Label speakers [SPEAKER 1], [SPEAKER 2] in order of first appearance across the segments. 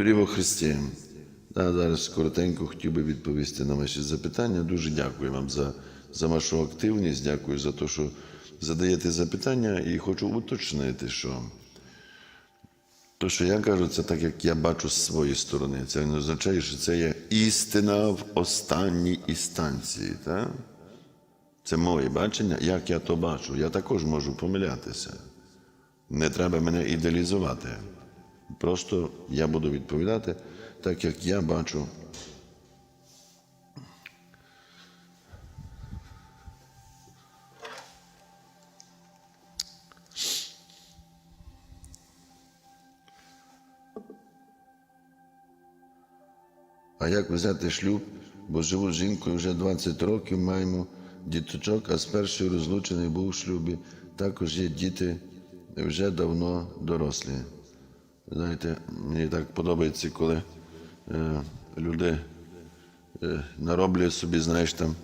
[SPEAKER 1] Дорогі Христі, да, зараз коротенько хотів би відповісти на ваші запитання. Дуже дякую вам за, за вашу активність, дякую за те, що задаєте запитання, і хочу уточнити, що то, що я кажу, це так, як я бачу з своєї сторони. Це не означає, що це є істина в останній інстанції. Так? Це моє бачення, як я то бачу. Я також можу помилятися. Не треба мене ідеалізувати. Просто я буду відповідати так, як я бачу. А як взяти шлюб, бо живу з жінкою вже 20 років, маємо діточок, а з першою розлучений був у шлюбі. Також є діти вже давно дорослі. Знаєте, мені так подобається, коли е, люди е, нароблюють собі, знаєш, там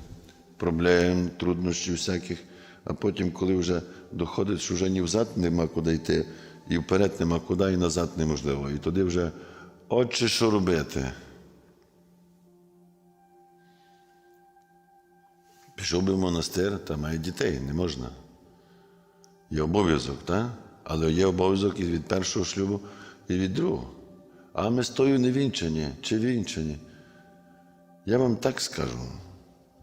[SPEAKER 1] проблем, труднощів всяких, а потім, коли вже доходить, що вже ні взад нема куди йти, і вперед нема куди, і назад неможливо. І тоді вже, отче, що робити? Пішов би в монастир, та має дітей, не можна. Є обов'язок, так? Але є обов'язок і від першого шлюбу, і від другого. А ми з тою не вінчані чи вінчані. Я вам так скажу: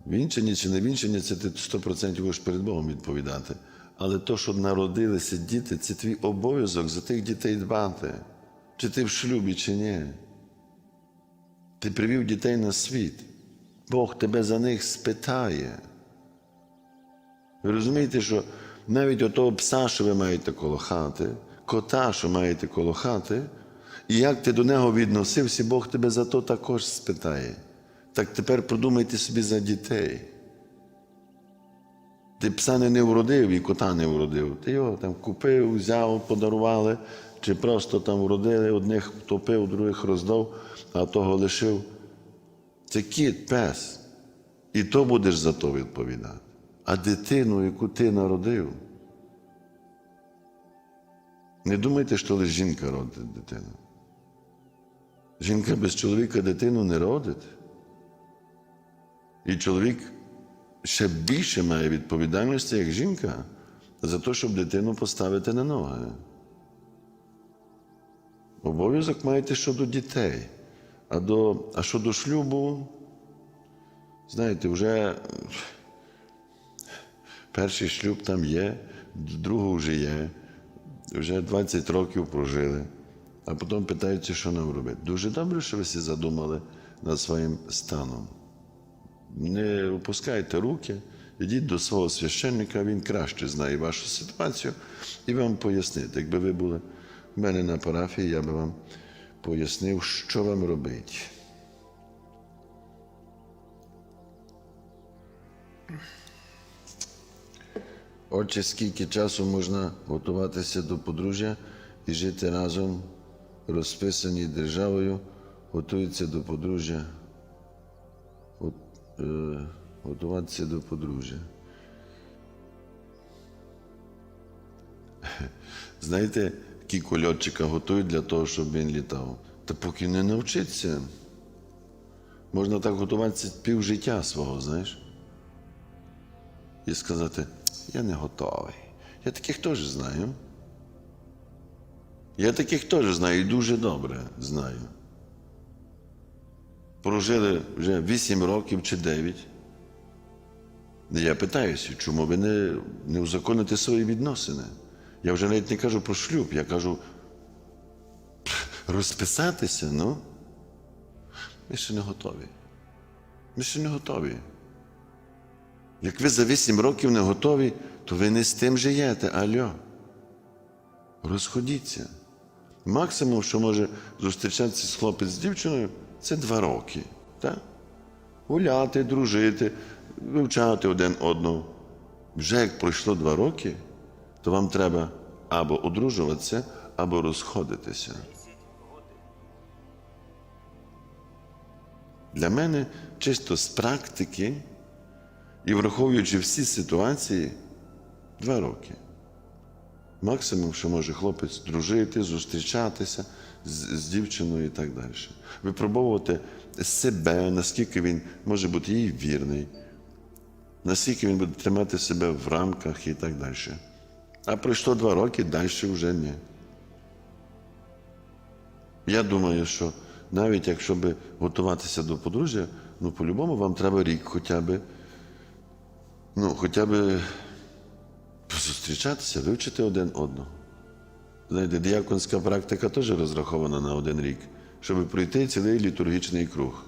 [SPEAKER 1] вінчані чи не вінчані, це ти 100% будеш перед Богом відповідати. Але то, що народилися діти, це твій обов'язок за тих дітей дбати. Чи ти в шлюбі, чи ні. Ти привів дітей на світ. Бог тебе за них спитає. Ви розумієте, що навіть отого пса, що ви маєте коло хати, кота, що маєте коло хати, і як ти до нього відносився, Бог тебе за то також спитає. Так тепер подумайте собі за дітей. Ти пса не вродив і кота не вродив. Ти його там купив, взяв, подарували, чи просто там вродили, одних втопив, других роздав, а того лишив. Це кіт, пес. І то будеш за то відповідати. А дитину, яку ти народив, не думайте, що лише жінка родить дитину. Жінка без чоловіка дитину не родить. І чоловік ще більше має відповідальності, як жінка, за те, щоб дитину поставити на ноги. Обов'язок маєте щодо дітей. А, до, а щодо шлюбу, знаєте, вже перший шлюб там є, другого вже є, вже 20 років прожили, а потім питаються, що нам робити. Дуже добре, що ви всі задумали над своїм станом. Не опускайте руки, йдіть до свого священника, він краще знає вашу ситуацію і вам пояснить. Якби ви були в мене на парафії, я би вам пояснив, що вам робити. Отже, скільки часу можна готуватися до подружжя і жити разом, розписані державою, готуються до подружжя, От, е, готуватися до подружжя. Знаєте, кілько льотчика готують для того, щоб він літав. Та поки не навчиться, можна так готуватися півжиття свого, знаєш. І сказати, я не готовий. Я таких теж знаю. Я таких теж знаю і дуже добре знаю. Прожили вже 8 років чи 9. Я питаюся, чому ви не, не узаконите свої відносини? Я вже навіть не кажу про шлюб, я кажу розписатися, ну. Ми ще не готові. Ми ще не готові. Як ви за 8 років не готові, то ви не з тим живете, альо. Розходіться. Максимум, що може зустрічатися з хлопець з дівчиною, це 2 роки. Так? Гуляти, дружити, вивчати один одного. Вже як пройшло 2 роки, то вам треба або одружуватися, або розходитися. Для мене чисто з практики і враховуючи всі ситуації, два роки. Максимум, що може хлопець дружити, зустрічатися з, з дівчиною і так далі. Випробовувати себе, наскільки він може бути їй вірний, наскільки він буде тримати себе в рамках і так далі. А пройшло два роки, далі вже ні. Я думаю, що навіть якщо би готуватися до подружжя, ну по-любому вам треба рік хоча б, ну, хоча б зустрічатися, вивчити один одного. Знаєте, діяконська практика теж розрахована на один рік, щоб пройти цілий літургічний круг.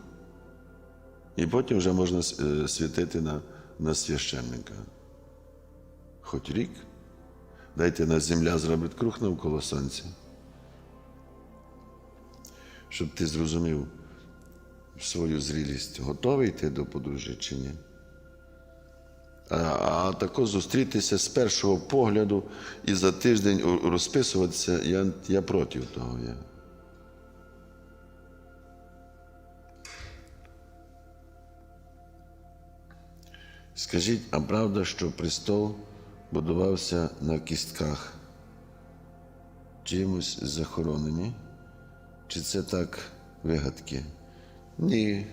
[SPEAKER 1] І потім вже можна е, святити на, на священника. Хоч рік. Дайте на земля зробить круг навколо сонця. Щоб ти зрозумів свою зрілість, готовий ти до подружжя чи ні. А, а тако зустрітися з першого погляду і за тиждень розписуватися, я, я проти того. Я. Скажіть, а правда, що престол будувався на кістках? Чимось захоронені? Чи це так вигадки? Ні,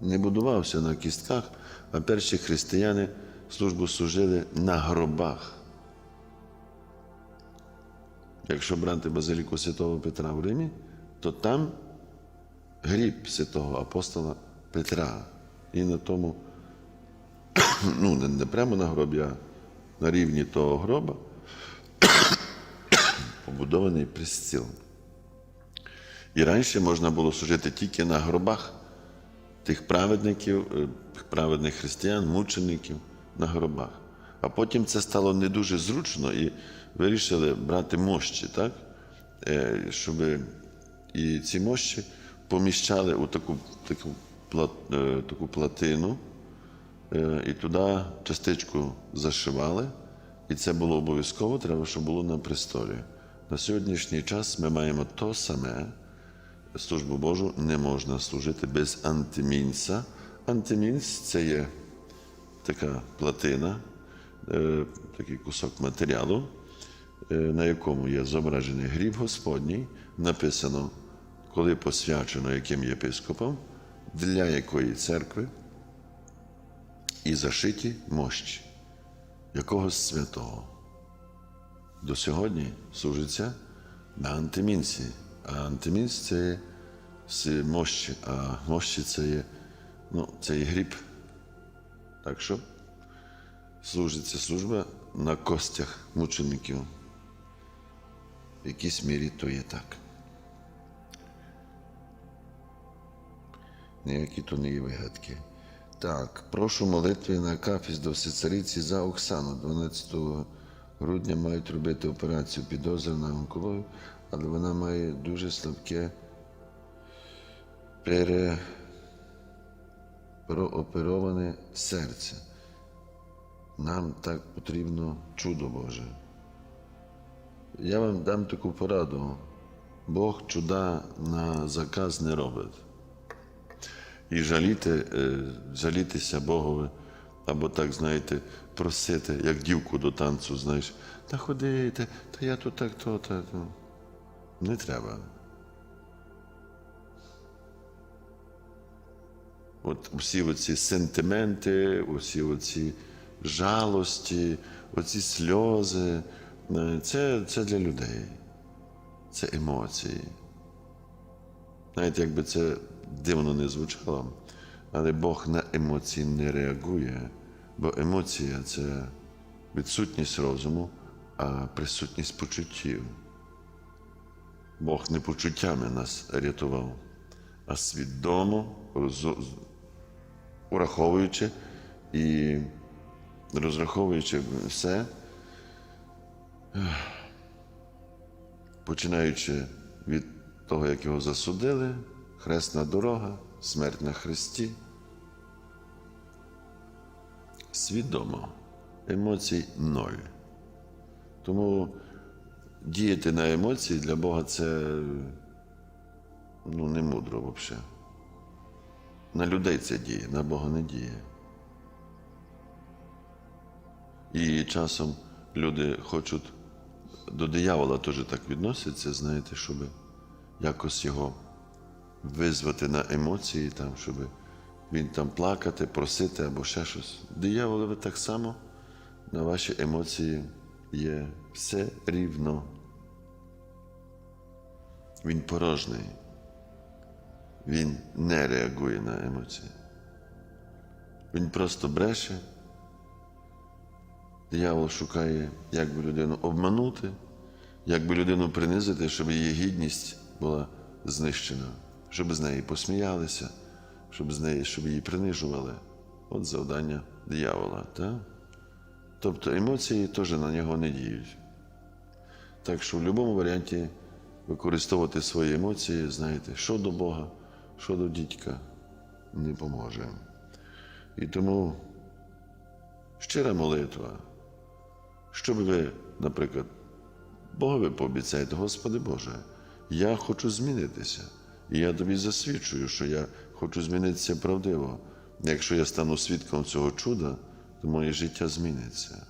[SPEAKER 1] не будувався на кістках, а перші християни службу служили на гробах. Якщо брати базиліку Святого Петра в Римі, то там гріб святого апостола Петра. І на тому, ну, не, прямо на гробі, а на рівні того гроба побудований престіл. І раніше можна було служити тільки на гробах тих праведників, е, праведних християн, мучеників на гробах. А потім це стало не дуже зручно і вирішили брати мощі, так? Е, щоб і ці мощі поміщали у таку, таку, пла- е, таку платину, е, і туди частичку зашивали, і це було обов'язково, треба, щоб було на престолі. На сьогоднішній час ми маємо то саме. Службу Божу не можна служити без антимінця. Антимінц це є така платина, е, такий кусок матеріалу, е, на якому є зображений гріб Господній, написано, коли посвячено яким єпископом, для якої церкви, і зашиті мощі якогось святого. До сьогодні служиться на антимінці. А антимінц це є мощі, а мощі це є, ну, це є гріб. Так що служиться служба на костях мучеників. В якійсь мірі то є так. Ніякі то не є вигадки. Так, прошу молитви на кафіс до всецариці за Оксану. 12 грудня мають робити операцію підозри на онкологію, але вона має дуже слабке пере... проопероване серце. Нам так потрібно чудо Боже. Я вам дам таку пораду. Бог чуда на заказ не робить. І жаліти, е, жалітися Богові, або так, знаєте, просити, як дівку до танцю, знаєш, та ходи, та, та я тут так, то, та, то. Не треба. От усі оці сентименти, усі оці жалості, оці сльози, е, це, це для людей. Це емоції. Знаєте, якби це дивно не звучало, але Бог на емоції не реагує, бо емоція це відсутність розуму, а присутність почуттів. Бог не почуттями нас рятував, а свідомо ураховуючи і розраховуючи все, починаючи від того, як його засудили, хресна дорога, смерть на хресті. Свідомо. Емоцій ноль. Тому діяти на емоції для Бога це ну, не мудро взагалі. На людей це діє, на Бога не діє. І часом люди хочуть до диявола теж так відносяться, знаєте, щоб якось його визвати на емоції, там, щоб він там плакати, просити або ще щось. Дияволові так само на ваші емоції є все рівно. Він порожний. Він не реагує на емоції. Він просто бреше. Диявол шукає, як би людину обманути, як би людину принизити, щоб її гідність була знищена, щоб з неї посміялися, щоб з неї, щоб її принижували. От завдання диявола. Так? Тобто емоції теж на нього не діють. Так що в будь-якому варіанті використовувати свої емоції, знаєте, що до Бога, що до дідька, не поможе. І тому щира молитва, щоб ви, наприклад, Богові пообіцяєте, Господи Боже, я хочу змінитися. І я тобі засвідчую, що я хочу змінитися правдиво. Якщо я стану свідком цього чуда, то моє життя зміниться.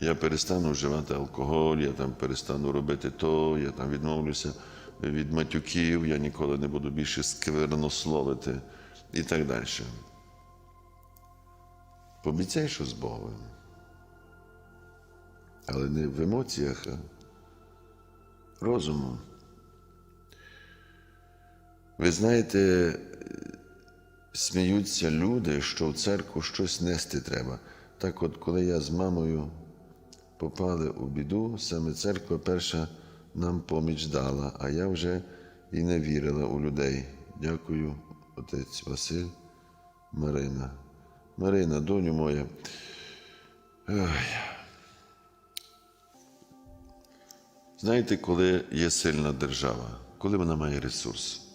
[SPEAKER 1] Я перестану вживати алкоголь, я там перестану робити то, я там відмовлюся від матюків, я ніколи не буду більше сквернословити і так далі. Пообіцяй, що з Богом. Але не в емоціях, а розумом. Ви знаєте, сміються люди, що в церкву щось нести треба. Так от, коли я з мамою попали у біду, саме церква перша нам поміч дала, а я вже і не вірила у людей. Дякую, отець Василь, Марина. Марина, доню моя. Ой. Знаєте, коли є сильна держава, коли вона має ресурс?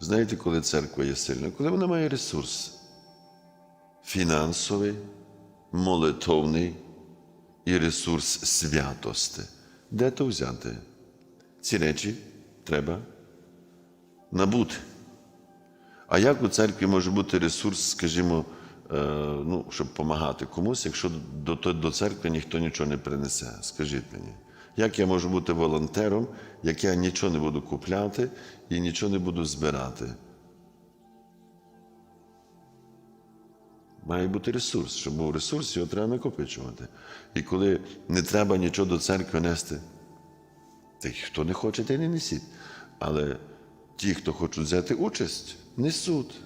[SPEAKER 1] Знаєте, коли церква є сильна? Коли вона має ресурс фінансовий, молитовний і ресурс святости. Де то взяти? Ці речі треба набути. А як у церкві може бути ресурс, скажімо, е, ну, щоб допомагати комусь, якщо до, церкви ніхто нічого не принесе? Скажіть мені. Як я можу бути волонтером, як я нічого не буду купляти і нічого не буду збирати? Має бути ресурс. Щоб був ресурс, його треба накопичувати. І коли не треба нічого до церкви нести, то хто не хоче, той не несіть. Але ті, хто хочуть взяти участь, несуть.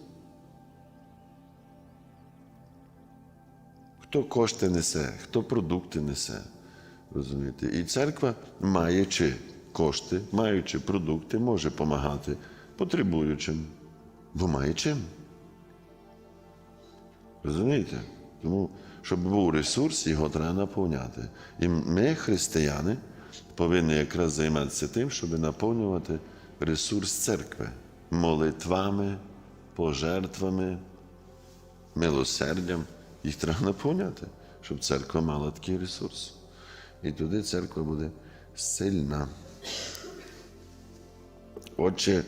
[SPEAKER 1] Хто кошти несе, хто продукти несе. Розумієте? І церква, маючи кошти, маючи продукти, може допомагати потребуючим, бо має чим. Розумієте? Тому, щоб був ресурс, його треба наповняти. І ми, християни, повинні якраз займатися тим, щоб наповнювати ресурс церкви молитвами, пожертвами, милосердям. Їх треба наповняти, щоб церква мала такий ресурс. І туди церква буде сильна. Отже,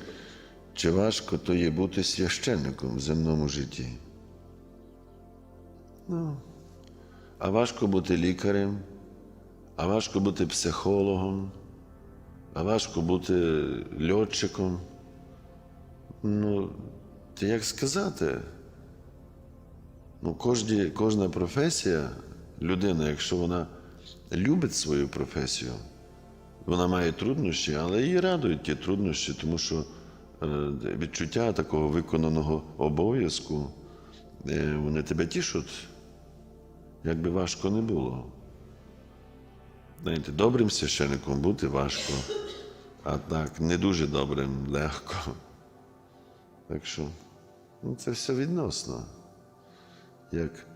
[SPEAKER 1] чи важко то є бути священником в земному житті? Ну, а важко бути лікарем, а важко бути психологом, а важко бути льотчиком. Ну, то як сказати? Ну, кожні, кожна професія, людина, якщо вона любить свою професію, вона має труднощі, але її радують ті труднощі, тому що е, відчуття такого виконаного обов'язку, е, вони тебе тішуть, як би важко не було. Знаєте, добрим священником бути важко, а так, не дуже добрим легко. Так що ну, це все відносно. Як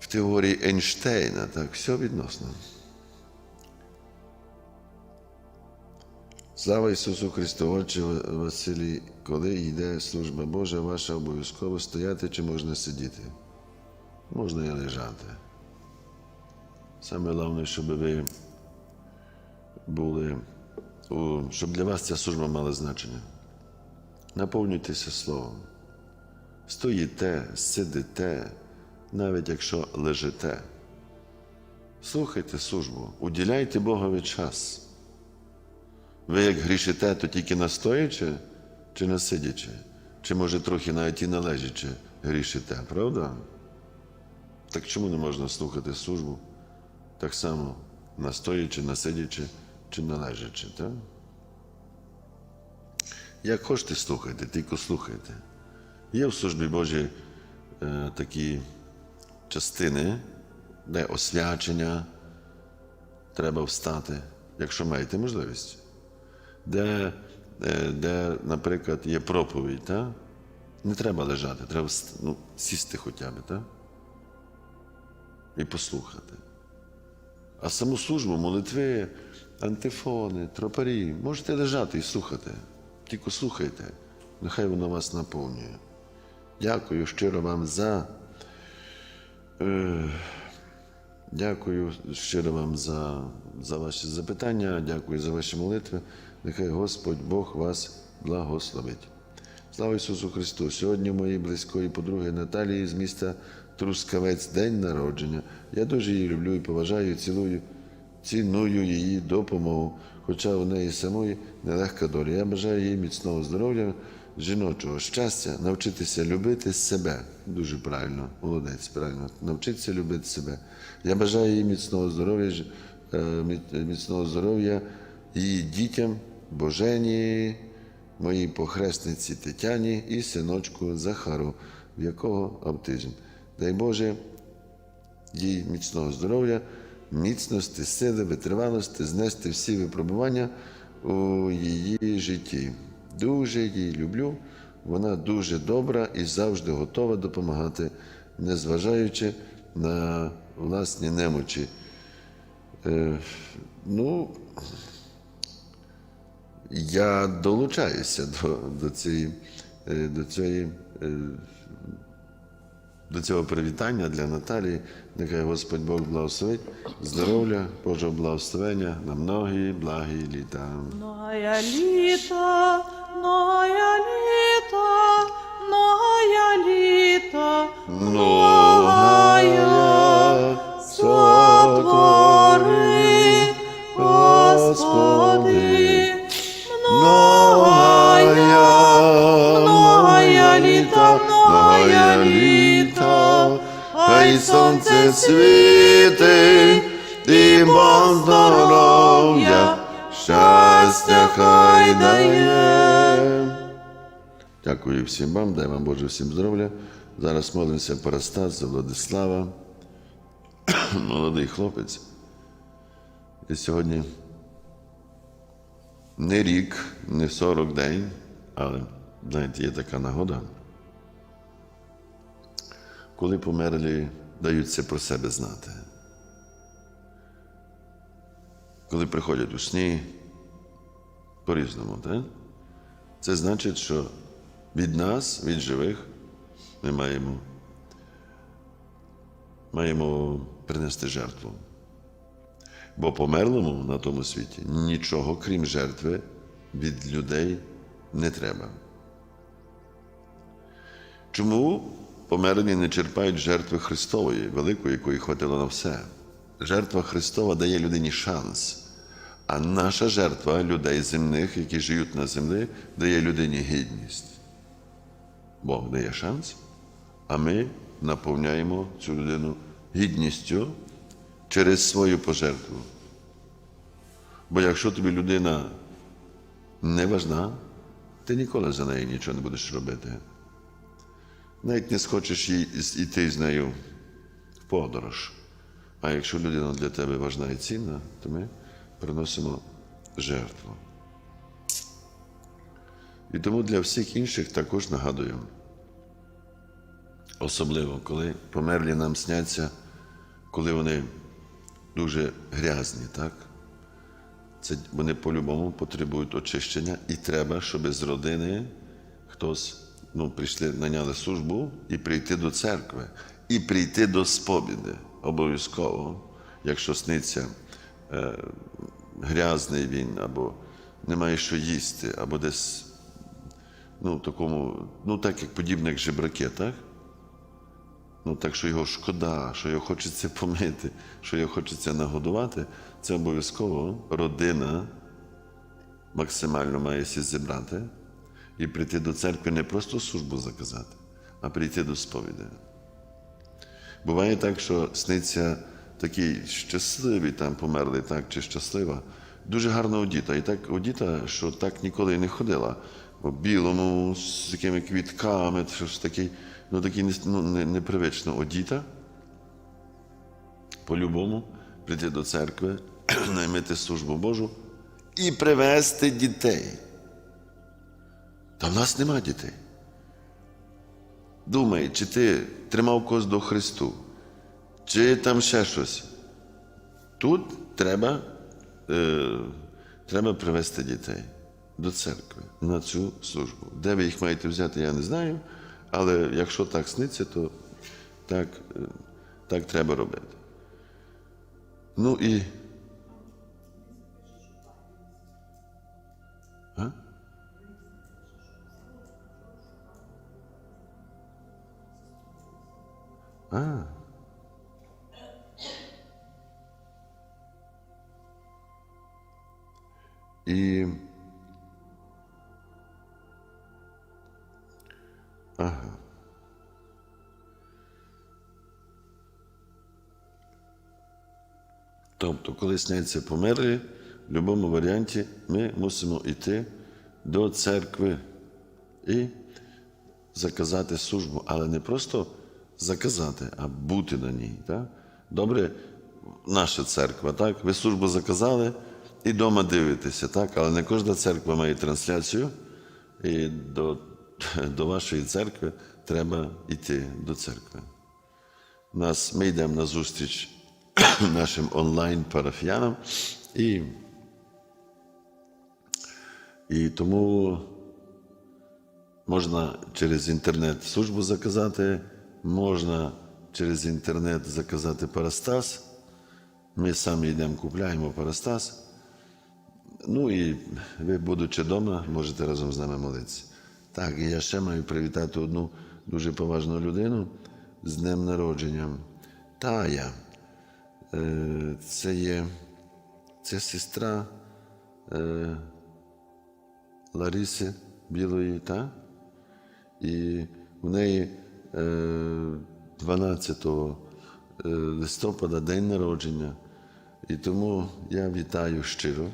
[SPEAKER 1] в теорії Ейнштейна, так, все відносно. Слава Ісусу Христу, Отче Василій, коли йде служба Божа, ваша обов'язково стояти чи можна сидіти? Можна і лежати. Саме головне, щоб ви були, щоб для вас ця служба мала значення. Наповнюйтеся словом. Стоїте, сидите, навіть якщо лежите. Слухайте службу, уділяйте Богові час. Ви як грішите, то тільки настоячи чи не сидячи, чи може трохи навіть і належачи грішите, правда? Так чому не можна слухати службу так само настоячи, насидячи чи належачи, так? Як хочете слухайте, тільки слухайте. Є в службі Божій е, такі частини, де освячення треба встати, якщо маєте можливість. Де, е, де наприклад, є проповідь, та? не треба лежати, треба ну, сісти хоча б, та? І послухати. А саму службу, молитви, антифони, тропарі, можете лежати і слухати. Тільки слухайте, нехай воно вас наповнює. Дякую щиро вам за. Е, дякую щиро вам за, за ваші запитання, дякую за ваші молитви. Нехай Господь Бог вас благословить. Слава Ісусу Христу! Сьогодні моєї близької подруги Наталії з міста Трускавець день народження. Я дуже її люблю і поважаю, цілую, ціную її допомогу, хоча у неї самої нелегка доля. Я бажаю їй міцного здоров'я, жіночого щастя, навчитися любити себе. Дуже правильно, молодець, правильно. Навчитися любити себе. Я бажаю їй міцного здоров'я, е, міц- міцного здоров'я її дітям, Божені, моїй похресниці Тетяні і синочку Захару, в якого автизм. Дай Боже, їй міцного здоров'я, міцності, сили, витривалості, знести всі випробування у її житті. Дуже її люблю. Вона дуже добра і завжди готова допомагати, незважаючи на власні немочі. Е, ну, я долучаюся до, до цієї, е, до цієї е, до цього привітання для Наталії. Нехай Господь Бог благословить, здоров'я, Божого благословення на многі благі літа.
[SPEAKER 2] Многая літа, многая літа, многая літа, многая сотвори, Господи,
[SPEAKER 1] хай сонце світить, і вам здоров'я, щастя хай дає. Дякую всім вам, дай вам Боже всім здоров'я. Зараз молимося Парастас за Владислава, молодий хлопець. І сьогодні не рік, не 40 день, але знаєте, є така нагода, коли померлі даються про себе знати. Коли приходять у сні, по-різному? Це значить, що від нас, від живих, ми маємо, маємо принести жертву. Бо померлому на тому світі нічого, крім жертви, від людей не треба. Чому померлі не черпають жертви Христової, великої, якої хватило на все? Жертва Христова дає людині шанс, а наша жертва людей земних, які живуть на землі, дає людині гідність. Бог дає шанс, а ми наповняємо цю людину гідністю через свою пожертву. Бо якщо тобі людина не важна, ти ніколи за неї нічого не будеш робити. Навіть не схочеш їй йти з нею в подорож. А якщо людина для тебе важна і цінна, то ми приносимо жертву. І тому для всіх інших також нагадую. Особливо, коли померлі нам сняться, коли вони дуже грязні, так? Це вони по-любому потребують очищення, і треба, щоб з родини хтось ну, прийшли, наняли службу і прийти до церкви, і прийти до сповіди обов'язково, якщо сниться е, грязний він, або немає що їсти, або десь ну, такому, ну так як подібне, як жебраки, так? Ну так що його шкода, що його хочеться помити, що його хочеться нагодувати, це обов'язково родина максимально має сі зібрати і прийти до церкви не просто службу заказати, а прийти до сповіді. Буває так, що сниться такий щасливий там померлий, так, чи щаслива, дуже гарно одіта. І так одіта, що так ніколи не ходила. В білому, з такими квітками, щось такий, ну такий ну, непривично одіта. По-любому прийти до церкви, наймити службу Божу і привезти дітей. Та в нас нема дітей. Думай, чи ти тримав когось до Христу, чи там ще щось. Тут треба, е, треба привезти дітей до церкви на цю службу. Де ви їх маєте взяти, я не знаю. Але якщо так сниться, то так, е, так треба робити. Ну і. А. І. Ага. Тобто, коли сняться померлі, в будь-якому варіанті ми мусимо йти до церкви і заказати службу, але не просто заказати, а бути на ній. Так? Добре, наша церква, так? Ви службу заказали і вдома дивитеся, так? але не кожна церква має трансляцію, і до, до вашої церкви треба йти до церкви. Нас, ми йдемо на зустріч нашим онлайн-парафіянам, і, і тому можна через інтернет службу заказати, можна через інтернет заказати парастас. Ми самі йдемо, купляємо парастас. Ну і ви, будучи вдома, можете разом з нами молитися. Так, і я ще маю привітати одну дуже поважну людину з днем народження. Тая. Е, Це є це сестра е, Лариси Білої, та? І в неї 12 е, листопада день народження. І тому я вітаю щиро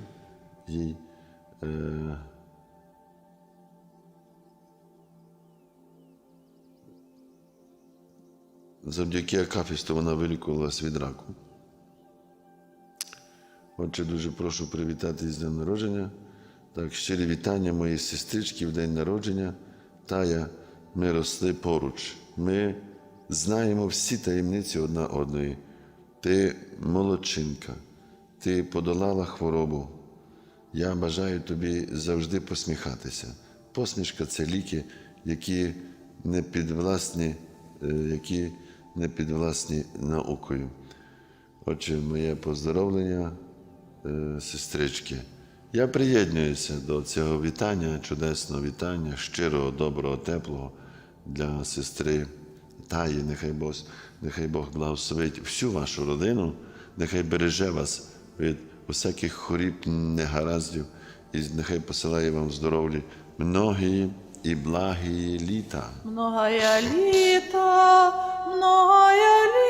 [SPEAKER 1] їй. Е, завдяки Акафісту вона вилікувалась від раку. Отже, дуже прошу привітати з днем народження. Так, щирі вітання моїй сестрички в день народження. Тая, ми росли поруч. Ми знаємо всі таємниці одна одної. Ти молодчинка, ти подолала хворобу. Я бажаю тобі завжди посміхатися. Посмішка це ліки, які не підвласні, е, які не підвласні наукою. Отже, моє поздоровлення, е, сестрички. Я приєднуюся до цього вітання, чудесного вітання, щирого, доброго, теплого для сестри Таї. Нехай Бог, нехай Бог благословить всю вашу родину, нехай береже вас від усяких хворіб, негараздів, і нехай посилає вам здоров'я многі і благі літа.
[SPEAKER 2] Многая літа, многая літа,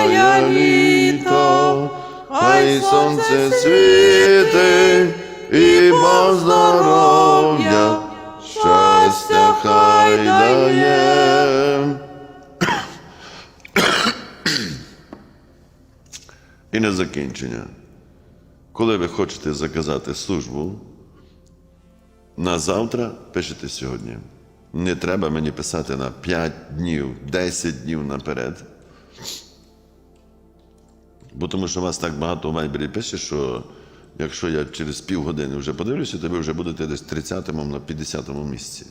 [SPEAKER 2] многая літа,
[SPEAKER 1] хай сонце світи і Бог здоров'я, щастя хай дає. І на закінчення. Коли ви хочете заказати службу, на завтра пишете сьогодні. Не треба мені писати на 5 днів, 10 днів наперед. Бо тому що вас так багато в Вайбері пише, що якщо я через півгодини вже подивлюся, то ви вже будете десь 30-му на 50-му місці.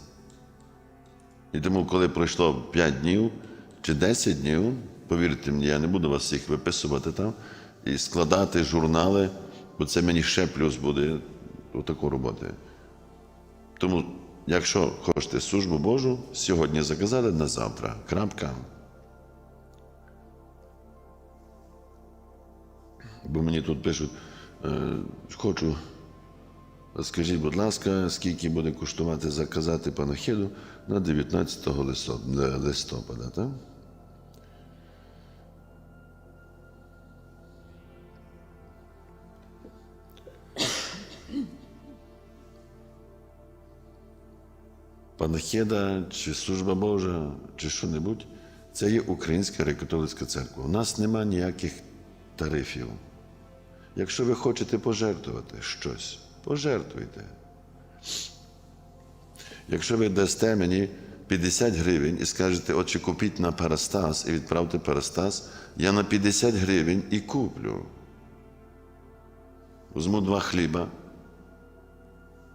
[SPEAKER 1] І тому, коли пройшло 5 днів чи 10 днів, повірте мені, я не буду вас всіх виписувати там і складати журнали, бо це мені ще плюс буде отаку роботи. Тому, якщо хочете службу Божу, сьогодні заказали на завтра. Крапка. Бо мені тут пишуть, е, хочу, скажіть, будь ласка, скільки буде коштувати заказати панахиду на 19 листопада, так? Панахида чи служба Божа, чи що-небудь, це є Українська греко-католицька церква. У нас нема ніяких тарифів. Якщо ви хочете пожертвувати щось, пожертвуйте. Якщо ви дасте мені 50 гривень і скажете, отче, купіть на Парастас і відправте Парастас, я на 50 гривень і куплю. Візьму два хліба,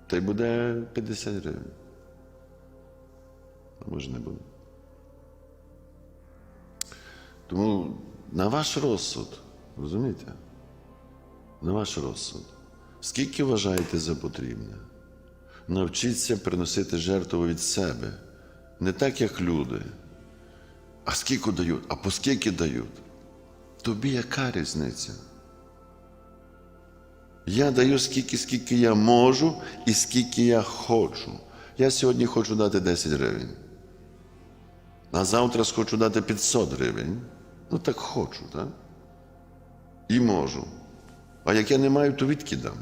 [SPEAKER 1] та й буде 50 гривень. А може не буде. Тому на ваш розсуд, розумієте? На ваш розсуд. Скільки вважаєте за потрібне? Навчіться приносити жертву від себе. Не так, як люди. А скільки дають? А по скільки дають? Тобі яка різниця? Я даю скільки, скільки я можу і скільки я хочу. Я сьогодні хочу дати 10 гривень. А завтра хочу дати 500 гривень. Ну так хочу, так? І можу. А як я не маю, то відкидам.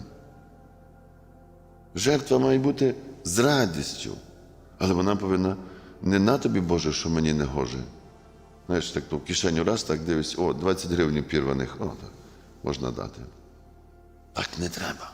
[SPEAKER 1] Жертва має бути з радістю. Але вона повинна не на тобі, Боже, що мені не гоже. Знаєш, так то в кишеню раз так дивись, о, 20 гривень пірваних, о, так, можна дати. Так не треба.